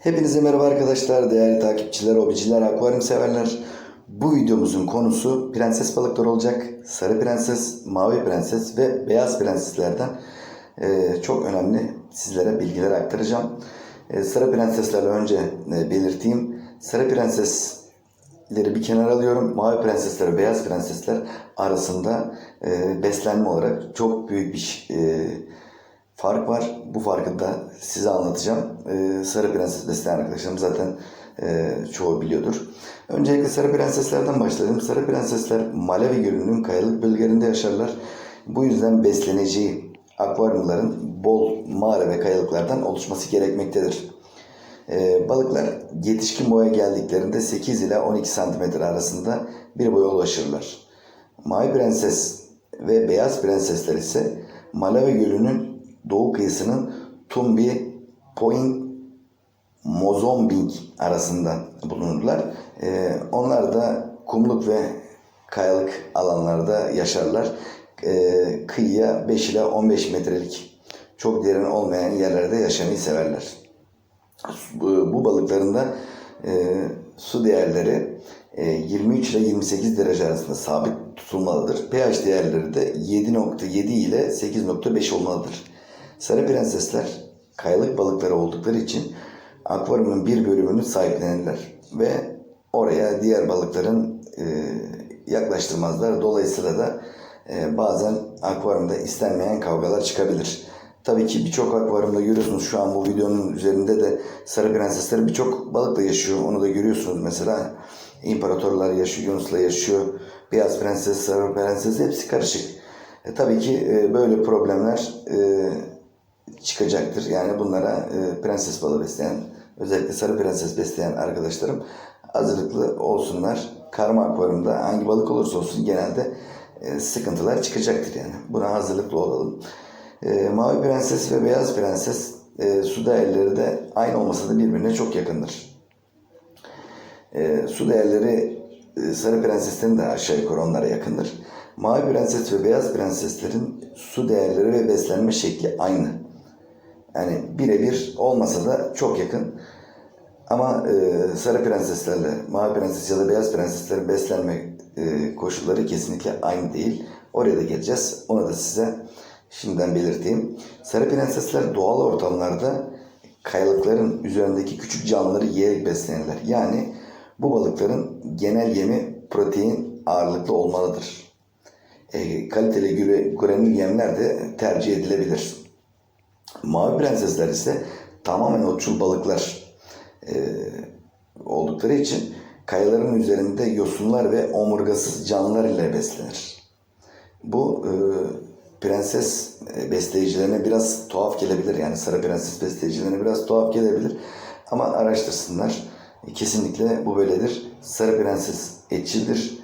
Hepinize merhaba arkadaşlar, değerli takipçiler, hobiciler, akvaryum severler. Bu videomuzun konusu prenses balıklar olacak. Sarı prenses, mavi prenses ve beyaz prenseslerden eee, çok önemli sizlere bilgiler aktaracağım. Eee, sarı prenseslerle önce e, belirteyim. Sarı prensesleri bir kenara alıyorum. Mavi prensesler ve beyaz prensesler arasında e, beslenme olarak çok büyük bir e, fark var. Bu farkı da size anlatacağım. Ee, Sarı Prenses besleyen arkadaşlarım zaten e, çoğu biliyordur. Öncelikle Sarı Prenseslerden başlayalım. Sarı Prensesler Malawi Gölü'nün kayalık bölgelerinde yaşarlar. Bu yüzden besleneceği akvaryumların bol mağara ve kayalıklardan oluşması gerekmektedir. Ee, balıklar yetişkin boya geldiklerinde 8 ile 12 cm arasında bir boya ulaşırlar. Mavi prenses ve beyaz prensesler ise Malawi Gölü'nün doğu kıyısının Tumbi Point Mozambik arasında bulunurlar. Ee, onlar da kumluk ve kayalık alanlarda yaşarlar. Ee, kıyıya 5 ile 15 metrelik çok derin olmayan yerlerde yaşamayı severler. Bu, bu balıkların da e, su değerleri e, 23 ile 28 derece arasında sabit tutulmalıdır. pH değerleri de 7.7 ile 8.5 olmalıdır. Sarı prensesler kayalık balıkları oldukları için akvaryumun bir bölümünü sahiplenirler ve oraya diğer balıkların e, yaklaştırmazlar. Dolayısıyla da e, bazen akvaryumda istenmeyen kavgalar çıkabilir. Tabii ki birçok akvaryumda görüyorsunuz şu an bu videonun üzerinde de sarı prensesler birçok balıkla yaşıyor. Onu da görüyorsunuz mesela. İmparatorlar yaşıyor, Yunus'la yaşıyor. Beyaz prenses, sarı prenses hepsi karışık. E, tabii ki e, böyle problemler e, çıkacaktır. Yani bunlara e, prenses balığı besleyen, özellikle sarı prenses besleyen arkadaşlarım hazırlıklı olsunlar. Karma akvaryumda hangi balık olursa olsun genelde e, sıkıntılar çıkacaktır yani. Buna hazırlıklı olalım. E, mavi prenses ve beyaz prenses e, su değerleri de aynı olmasa da birbirine çok yakındır. E, su değerleri e, sarı prenseslerin de aşağı yukarı onlara yakındır. Mavi prenses ve beyaz prenseslerin su değerleri ve beslenme şekli aynı. Yani birebir olmasa da çok yakın. Ama e, sarı prenseslerle mavi prenses ya da beyaz prenseslerin beslenme e, koşulları kesinlikle aynı değil. Oraya da geleceğiz. Onu da size şimdiden belirteyim. Sarı prensesler doğal ortamlarda kayalıkların üzerindeki küçük canlıları yiyerek beslenirler. Yani bu balıkların genel yemi protein ağırlıklı olmalıdır. E, kaliteli granül yemler de tercih edilebilir. Mavi prensesler ise tamamen otçul balıklar e, oldukları için kayaların üzerinde yosunlar ve omurgasız canlılar ile beslenir. Bu e, prenses e, besleyicilerine biraz tuhaf gelebilir. Yani sarı prenses besleyicilerine biraz tuhaf gelebilir. Ama araştırsınlar. E, kesinlikle bu böyledir. Sarı prenses etçildir.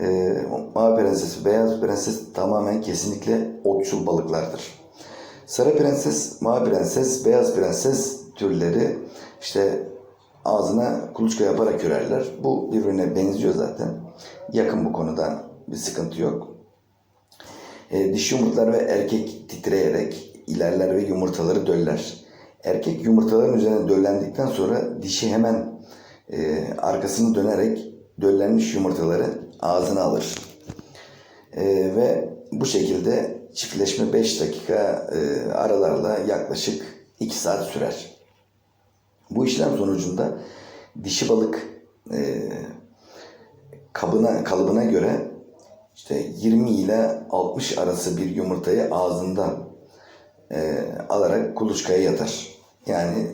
E, mavi prenses, beyaz prenses tamamen kesinlikle otçul balıklardır. Sarı prenses, mavi prenses, beyaz prenses türleri işte ağzına kuluçka yaparak ürerler. Bu birbirine benziyor zaten. Yakın bu konuda bir sıkıntı yok. E, dişi yumurtlar ve erkek titreyerek ilerler ve yumurtaları döller. Erkek yumurtaların üzerine döllendikten sonra dişi hemen e, arkasını dönerek döllenmiş yumurtaları ağzına alır. E, ve bu şekilde çiftleşme 5 dakika e, aralarla yaklaşık 2 saat sürer. Bu işlem sonucunda dişi balık e, kabına kalıbına göre işte 20 ile 60 arası bir yumurtayı ağzından e, alarak kuluçkaya yatar. Yani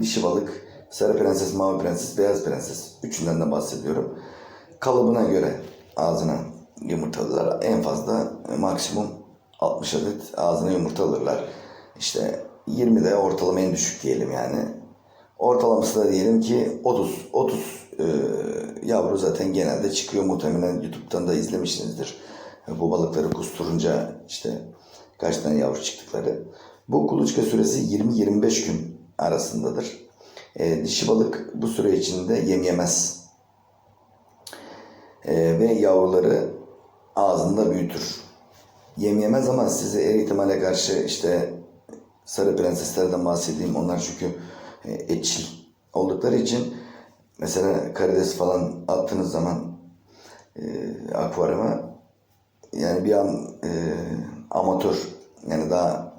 dişi balık, sarı prenses, mavi prenses, beyaz prenses üçünden de bahsediyorum. Kalıbına göre ağzına yumurtalar en fazla e, maksimum 60 adet ağzına yumurta alırlar. İşte 20 de ortalama en düşük diyelim yani. Ortalaması da diyelim ki 30. 30 e, yavru zaten genelde çıkıyor. Muhtemelen YouTube'dan da izlemişsinizdir. Bu balıkları kusturunca işte kaç tane yavru çıktıkları. Bu kuluçka süresi 20-25 gün arasındadır. E, dişi balık bu süre içinde yem yemez. E, ve yavruları ağzında büyütür. Yem yemez ama size her ihtimale karşı işte sarı prenseslerden bahsedeyim. Onlar çünkü e, etçil oldukları için mesela karides falan attığınız zaman e, akvaryuma yani bir an e, amatör yani daha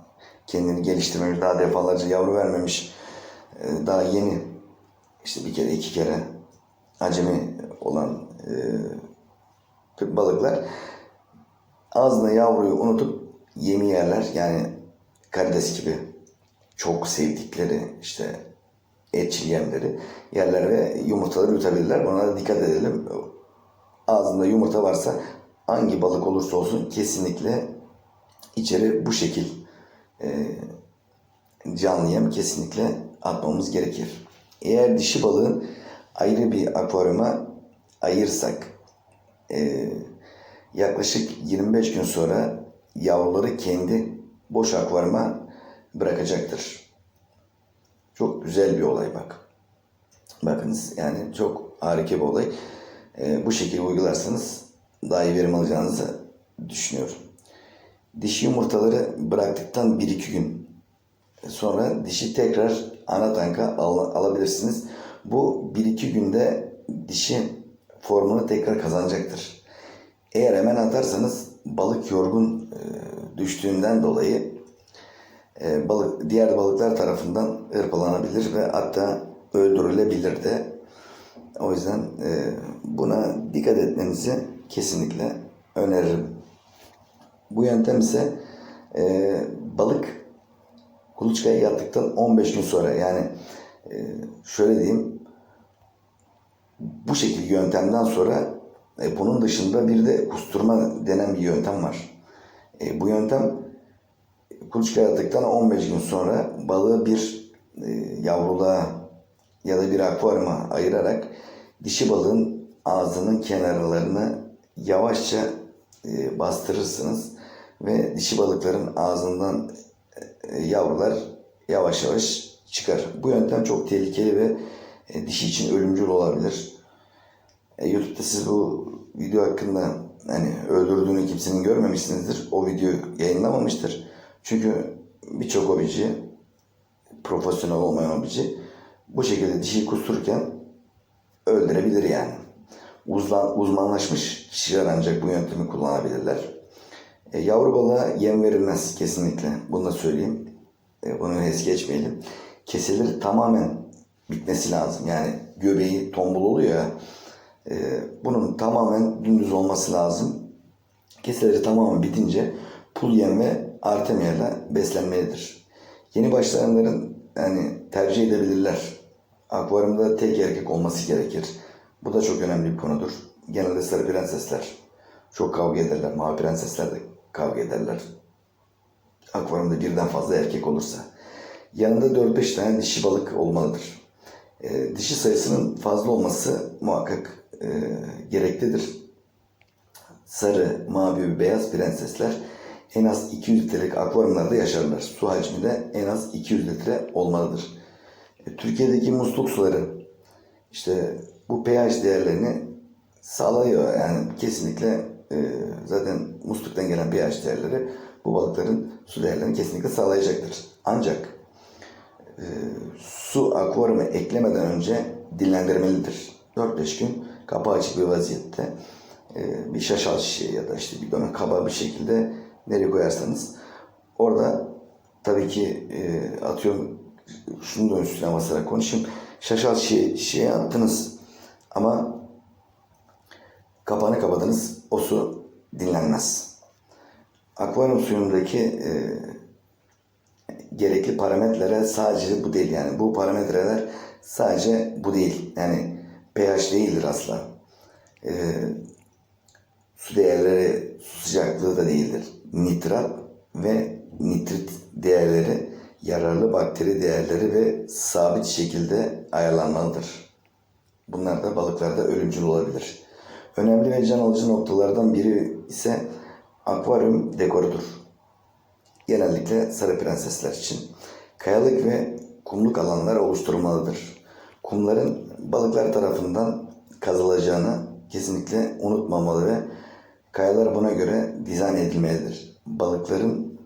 kendini geliştirmemiş, daha defalarca yavru vermemiş, e, daha yeni işte bir kere iki kere acemi olan e, balıklar ağzına yavruyu unutup yemi yerler. Yani karides gibi çok sevdikleri işte etçil yemleri yerler ve yumurtaları yutabilirler. Buna da dikkat edelim. Ağzında yumurta varsa hangi balık olursa olsun kesinlikle içeri bu şekil e, canlı yem kesinlikle atmamız gerekir. Eğer dişi balığın ayrı bir akvaryuma ayırsak e, yaklaşık 25 gün sonra yavruları kendi boş akvaryuma bırakacaktır. Çok güzel bir olay bak. Bakınız yani çok harika bir olay. E, bu şekilde uygularsanız daha iyi verim alacağınızı düşünüyorum. Dişi yumurtaları bıraktıktan 1-2 gün sonra dişi tekrar ana tanka al- alabilirsiniz. Bu 1-2 günde dişi formunu tekrar kazanacaktır. Eğer hemen atarsanız balık yorgun e, düştüğünden dolayı e, balık diğer balıklar tarafından hırpalanabilir ve hatta öldürülebilir de. O yüzden e, buna dikkat etmenizi kesinlikle öneririm. Bu yöntem ise balık kuluçkaya yattıktan 15 gün sonra yani e, şöyle diyeyim bu şekilde yöntemden sonra e, bunun dışında bir de kusturma denen bir yöntem var. E, bu yöntem kuluçkaya yattıktan 15 gün sonra balığı bir e, yavruluğa ya da bir akvaryuma ayırarak dişi balığın ağzının kenarlarını yavaşça e, bastırırsınız ve dişi balıkların ağzından e, yavrular yavaş yavaş çıkar. Bu yöntem çok tehlikeli ve e, dişi için ölümcül olabilir. E, YouTube'da siz bu video hakkında hani öldürdüğünü kimsenin görmemişsinizdir. O video yayınlamamıştır. Çünkü birçok hobici, profesyonel olmayan hobici bu şekilde dişiyi kustururken öldürebilir yani. Uzman, uzmanlaşmış kişiler ancak bu yöntemi kullanabilirler. E, yavru balığa yem verilmez kesinlikle. Bunu da söyleyeyim. E, bunu es geçmeyelim. Keseleri tamamen bitmesi lazım. Yani göbeği tombul oluyor ya. E, bunun tamamen dümdüz olması lazım. Keseleri tamamen bitince pul yem ve artemiyayla beslenmelidir. Yeni başlayanların yani tercih edebilirler. Akvaryumda tek erkek olması gerekir. Bu da çok önemli bir konudur. Genelde sarı prensesler çok kavga ederler. Mavi prensesler de kavga ederler. Akvaryumda birden fazla erkek olursa. Yanında 4-5 tane dişi balık olmalıdır. E, dişi sayısının fazla olması muhakkak e, gereklidir. Sarı, mavi ve beyaz prensesler en az 200 litrelik akvaryumlarda yaşarlar. Su hacmi de en az 200 litre olmalıdır. E, Türkiye'deki musluk suları işte bu pH değerlerini sağlıyor. Yani kesinlikle e, zaten musluktan gelen pH değerleri bu balıkların su değerlerini kesinlikle sağlayacaktır. Ancak e, su akvaryuma eklemeden önce dinlendirmelidir. 4-5 gün kapağı açık bir vaziyette e, bir şaşal şişeye ya da işte bir dönem kaba bir şekilde nereye koyarsanız orada tabii ki e, atıyorum şunu da üstüne basarak konuşayım. Şaşal şişe, şişeye attınız ama kapağını kapadınız o su dinlenmez. Akvaryum suyundaki e, gerekli parametrelere sadece bu değil yani bu parametreler sadece bu değil yani pH değildir asla. E, su değerleri su sıcaklığı da değildir. Nitrat ve nitrit değerleri yararlı bakteri değerleri ve sabit şekilde ayarlanmalıdır. Bunlar da balıklarda ölümcül olabilir. Önemli ve can alıcı noktalardan biri ise akvaryum dekorudur. Genellikle sarı prensesler için. Kayalık ve kumluk alanlar oluşturulmalıdır. Kumların balıklar tarafından kazılacağını kesinlikle unutmamalı ve kayalar buna göre dizayn edilmelidir. Balıkların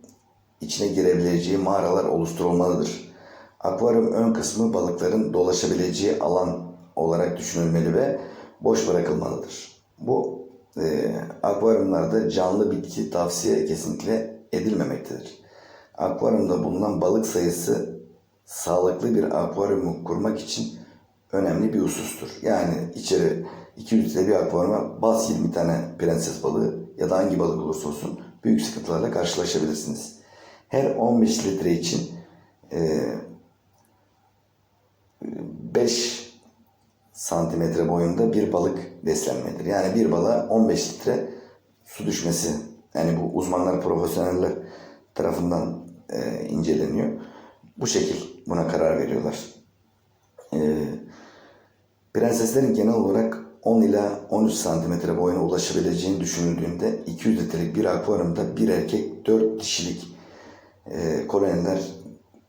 içine girebileceği mağaralar oluşturulmalıdır. Akvaryum ön kısmı balıkların dolaşabileceği alan olarak düşünülmeli ve boş bırakılmalıdır. Bu e, akvaryumlarda canlı bitki tavsiye kesinlikle edilmemektedir. Akvaryumda bulunan balık sayısı sağlıklı bir akvaryumu kurmak için önemli bir husustur. Yani içeri 200 litre bir akvaryuma bas 20 tane prenses balığı ya da hangi balık olursa olsun büyük sıkıntılarla karşılaşabilirsiniz. Her 15 litre için e, 5 santimetre boyunda bir balık beslenmedir. Yani bir balığa 15 litre su düşmesi. Yani bu uzmanlar, profesyoneller tarafından e, inceleniyor. Bu şekil buna karar veriyorlar. E, prenseslerin genel olarak 10 ila 13 santimetre boyuna ulaşabileceğini düşünüldüğünde 200 litrelik bir akvaryumda bir erkek 4 dişilik e, koloniler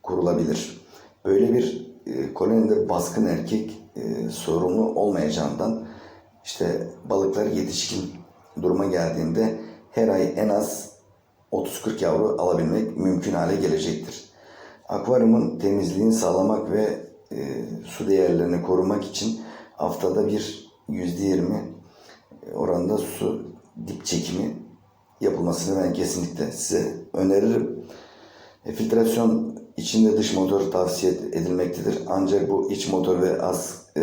kurulabilir. Böyle bir e, kolonide baskın erkek e, sorunu olmayacağından işte balıklar yetişkin duruma geldiğinde her ay en az 30-40 yavru alabilmek mümkün hale gelecektir. Akvaryumun temizliğini sağlamak ve e, su değerlerini korumak için haftada bir %20 oranında su dip çekimi yapılmasını ben kesinlikle size öneririm. E, filtrasyon içinde dış motor tavsiye edilmektedir. Ancak bu iç motor ve as, e,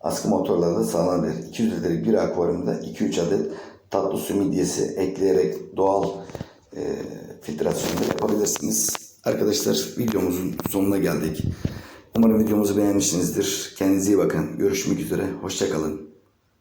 askı motorlarda sağlanabilir. 200 litrelik bir akvaryumda 2-3 adet tatlı su midyesi ekleyerek doğal e, filtrasyonu yapabilirsiniz. Arkadaşlar videomuzun sonuna geldik. Umarım videomuzu beğenmişsinizdir. Kendinize iyi bakın. Görüşmek üzere. Hoşçakalın.